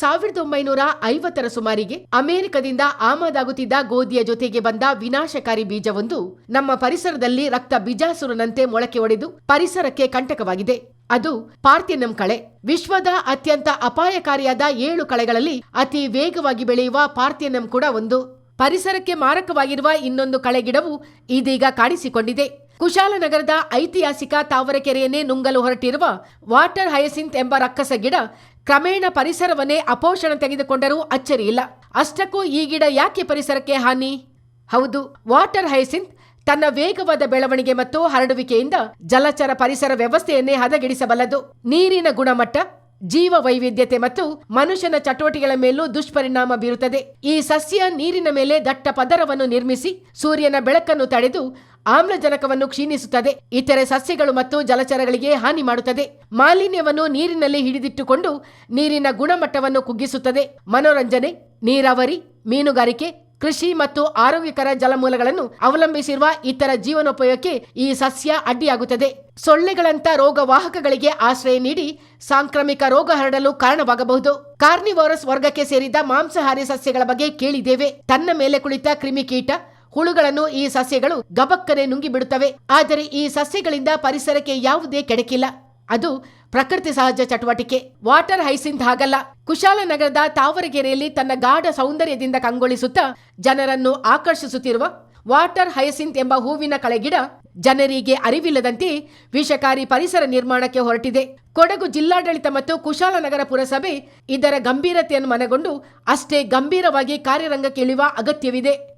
ಸಾವಿರದ ಒಂಬೈನೂರ ಐವತ್ತರ ಸುಮಾರಿಗೆ ಅಮೆರಿಕದಿಂದ ಆಮದಾಗುತ್ತಿದ್ದ ಗೋಧಿಯ ಜೊತೆಗೆ ಬಂದ ವಿನಾಶಕಾರಿ ಬೀಜವೊಂದು ನಮ್ಮ ಪರಿಸರದಲ್ಲಿ ರಕ್ತ ಬಿಜಾಸುರನಂತೆ ಮೊಳಕೆ ಒಡೆದು ಪರಿಸರಕ್ಕೆ ಕಂಟಕವಾಗಿದೆ. ಅದು ಪಾರ್ಥಿನಂ ಕಳೆ. ವಿಶ್ವದ ಅತ್ಯಂತ ಅಪಾಯಕಾರಿಯಾದ ಏಳು ಕಳೆಗಳಲ್ಲಿ ಅತಿ ವೇಗವಾಗಿ ಬೆಳೆಯುವ ಪಾರ್ಥಿನಂ ಕೂಡ ಒಂದು. ಪರಿಸರಕ್ಕೆ ಮಾರಕವಾಗಿರುವ ಇನ್ನೊಂದು ಕಳೆಗಿಡವು ಇದೀಗ ಕಾಣಿಸಿಕೊಂಡಿದೆ. ಕುಶಾಲನಗರದ ಐತಿಹಾಸಿಕ ತಾವರೆಕೆರೆಯನ್ನೇ ನುಂಗಲು ಹೊರಟಿರುವ ವಾಟರ್ ಹಯಸಿಂತ್ ಎಂಬ ರಕ್ಕಸ ಗಿಡ ಕ್ರಮೇಣ ಪರಿಸರವನ್ನೇ ಅಪೋಷಣ ತೆಗೆದುಕೊಂಡರೂ ಅಚ್ಚರಿಯಿಲ್ಲ. ಅಷ್ಟಕ್ಕೂ ಈ ಗಿಡ ಯಾಕೆ ಪರಿಸರಕ್ಕೆ ಹಾನಿ? ಹೌದು, ವಾಟರ್ ಹಯಸಿಂತ್ ತನ್ನ ವೇಗವಾದ ಬೆಳವಣಿಗೆ ಮತ್ತು ಹರಡುವಿಕೆಯಿಂದ ಜಲಚರ ಪರಿಸರ ವ್ಯವಸ್ಥೆಯನ್ನೇ ಹದಗೆಡಿಸಬಲ್ಲದು. ನೀರಿನ ಗುಣಮಟ್ಟ ಜೀವ ವೈವಿಧ್ಯತೆ ಮತ್ತು ಮನುಷ್ಯನ ಚಟುವಟಿಕೆಗಳ ಮೇಲೂ ದುಷ್ಪರಿಣಾಮ ಬೀರುತ್ತದೆ. ಈ ಸಸ್ಯ ನೀರಿನ ಮೇಲೆ ದಟ್ಟ ಪದರವನ್ನು ನಿರ್ಮಿಸಿ ಸೂರ್ಯನ ಬೆಳಕನ್ನು ತಡೆದು ಆಮ್ಲಜನಕವನ್ನು ಕ್ಷೀಣಿಸುತ್ತದೆ. ಇತರೆ ಸಸ್ಯಗಳು ಮತ್ತು ಜಲಚರಗಳಿಗೆ ಹಾನಿ ಮಾಡುತ್ತದೆ. ಮಾಲಿನ್ಯವನ್ನು ನೀರಿನಲ್ಲಿ ಹಿಡಿದಿಟ್ಟುಕೊಂಡು ನೀರಿನ ಗುಣಮಟ್ಟವನ್ನು ಕುಗ್ಗಿಸುತ್ತದೆ. ಮನೋರಂಜನೆ, ನೀರಾವರಿ, ಮೀನುಗಾರಿಕೆ, ಕೃಷಿ ಮತ್ತು ಆರೋಗ್ಯಕರ ಜಲಮೂಲಗಳನ್ನು ಅವಲಂಬಿಸಿರುವ ಇತರ ಜೀವನೋಪಯೋಗಕ್ಕೆ ಈ ಸಸ್ಯ ಅಡ್ಡಿಯಾಗುತ್ತದೆ. ಸೊಳ್ಳೆಗಳಂತ ರೋಗವಾಹಕಗಳಿಗೆ ಆಶ್ರಯ ನೀಡಿ ಸಾಂಕ್ರಾಮಿಕ ರೋಗ ಹರಡಲು ಕಾರಣವಾಗಬಹುದು. ಕಾರ್ನಿವೋರಸ್ ವರ್ಗಕ್ಕೆ ಸೇರಿದ ಮಾಂಸಾಹಾರಿ ಸಸ್ಯಗಳ ಬಗ್ಗೆ ಕೇಳಿದ್ದೇವೆ. ತನ್ನ ಮೇಲೆ ಕುಳಿತ ಕ್ರಿಮಿಕೀಟ ಹುಳುಗಳನ್ನು ಈ ಸಸ್ಯಗಳು ಗಬಕ್ಕನೆ ನುಂಗಿಬಿಡುತ್ತವೆ. ಆದರೆ ಈ ಸಸ್ಯಗಳಿಂದ ಪರಿಸರಕ್ಕೆ ಯಾವುದೇ ಕೆಡಕಿಲ್ಲ ಅದು ಪ್ರಕೃತಿ ಸಹಜ ಚಟುವಟಿಕೆ. ವಾಟರ್ ಹೈಸಿಂತ್ ಹಾಗಲ್ಲ. ಕುಶಾಲನಗರದ ತಾವರಗೆರೆಯಲ್ಲಿ ತನ್ನ ಗಾಢ ಸೌಂದರ್ಯದಿಂದ ಕಂಗೊಳಿಸುತ್ತಾ ಜನರನ್ನು ಆಕರ್ಷಿಸುತ್ತಿರುವ ವಾಟರ್ ಹೈಸಿಂತ್ ಎಂಬ ಹೂವಿನ ಕಳೆಗಿಡ ಜನರಿಗೆ ಅರಿವಿಲ್ಲದಂತೆ ವಿಷಕಾರಿ ಪರಿಸರ ನಿರ್ಮಾಣಕ್ಕೆ ಹೊರಟಿದೆ. ಕೊಡಗು ಜಿಲ್ಲಾಡಳಿತ ಮತ್ತು ಕುಶಾಲನಗರ ಪುರಸಭೆ ಇದರ ಗಂಭೀರತೆಯನ್ನು ಮನಗೊಂಡು ಅಷ್ಟೇ ಗಂಭೀರವಾಗಿ ಕಾರ್ಯರಂಗಕ್ಕೆ ಇಳಿಯುವ ಅಗತ್ಯವಿದೆ.